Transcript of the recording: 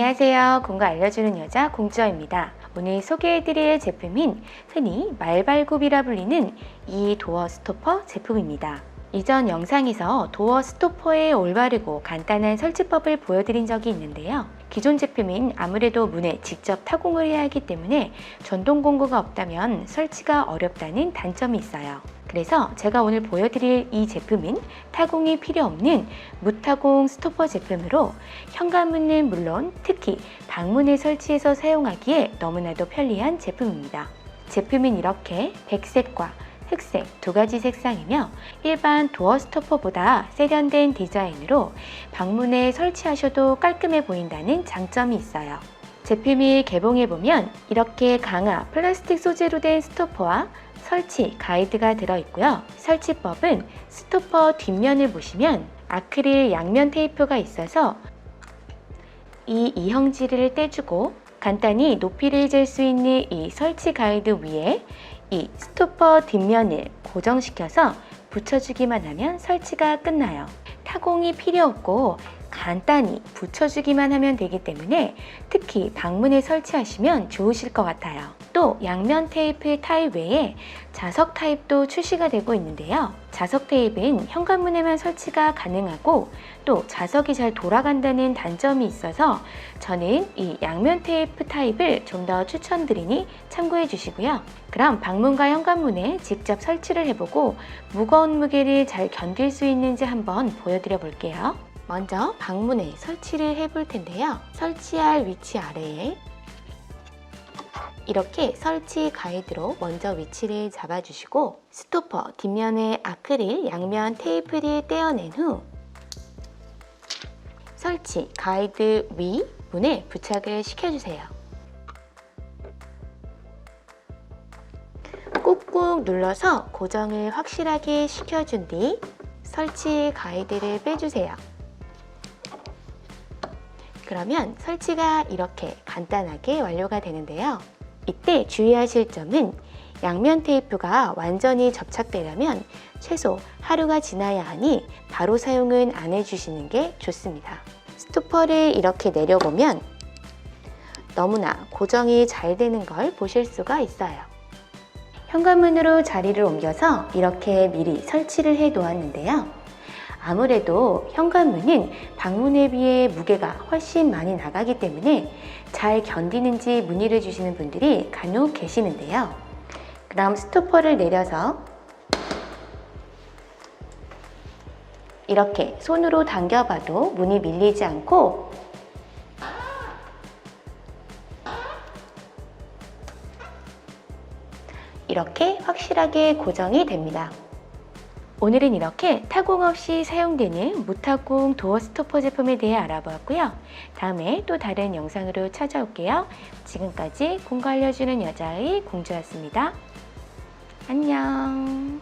안녕하세요. 공부 알려주는 여자 공주어입니다. 오늘 소개해드릴 제품인 흔히 말발굽이라 불리는 이 도어 스토퍼 제품입니다. 이전 영상에서 도어 스토퍼의 올바르고 간단한 설치법을 보여드린 적이 있는데요. 기존 제품인 아무래도 문에 직접 타공을 해야 하기 때문에 전동 공구가 없다면 설치가 어렵다는 단점이 있어요. 그래서 제가 오늘 보여드릴 이 제품은 타공이 필요 없는 무타공 스토퍼 제품으로 현관문은 물론 특히 방문에 설치해서 사용하기에 너무나도 편리한 제품입니다. 제품은 이렇게 백색과 흑색 두 가지 색상이며 일반 도어 스토퍼보다 세련된 디자인으로 방문에 설치하셔도 깔끔해 보인다는 장점이 있어요. 제품이 개봉해보면 이렇게 강화 플라스틱 소재로 된 스토퍼와 설치 가이드가 들어있고요. 설치법은 스토퍼 뒷면을 보시면 아크릴 양면 테이프가 있어서 이 이형질을 떼주고 간단히 높이를 잴 수 있는 이 설치 가이드 위에 이 스토퍼 뒷면을 고정시켜서 붙여주기만 하면 설치가 끝나요. 타공이 필요 없고 간단히 붙여주기만 하면 되기 때문에 특히 방문에 설치하시면 좋으실 것 같아요. 또 양면 테이프 타입 외에 자석 타입도 출시가 되고 있는데요. 자석 테이프는 현관문에만 설치가 가능하고 또 자석이 잘 돌아간다는 단점이 있어서 저는 이 양면 테이프 타입을 좀 더 추천드리니 참고해 주시고요. 그럼 방문과 현관문에 직접 설치를 해보고 무거운 무게를 잘 견딜 수 있는지 한번 보여드려 볼게요. 먼저 방문에 설치를 해볼 텐데요. 설치할 위치 아래에 이렇게 설치 가이드로 먼저 위치를 잡아주시고 스토퍼 뒷면에 아크릴 양면 테이프를 떼어낸 후 설치 가이드 위 문에 부착을 시켜주세요. 꾹꾹 눌러서 고정을 확실하게 시켜준 뒤 설치 가이드를 빼주세요. 그러면 설치가 이렇게 간단하게 완료가 되는데요. 이때 주의하실 점은 양면 테이프가 완전히 접착되려면 최소 하루가 지나야 하니 바로 사용은 안 해주시는 게 좋습니다. 스토퍼를 이렇게 내려보면 너무나 고정이 잘 되는 걸 보실 수가 있어요. 현관문으로 자리를 옮겨서 이렇게 미리 설치를 해 놓았는데요. 아무래도 현관문은 방문에 비해 무게가 훨씬 많이 나가기 때문에 잘 견디는지 문의를 주시는 분들이 간혹 계시는데요. 그 다음 스토퍼를 내려서 이렇게 손으로 당겨봐도 문이 밀리지 않고 이렇게 확실하게 고정이 됩니다. 오늘은 이렇게 타공 없이 사용되는 무타공 도어 스토퍼 제품에 대해 알아보았고요. 다음에 또 다른 영상으로 찾아올게요. 지금까지 공부 알려주는 여자의 공주였습니다. 안녕.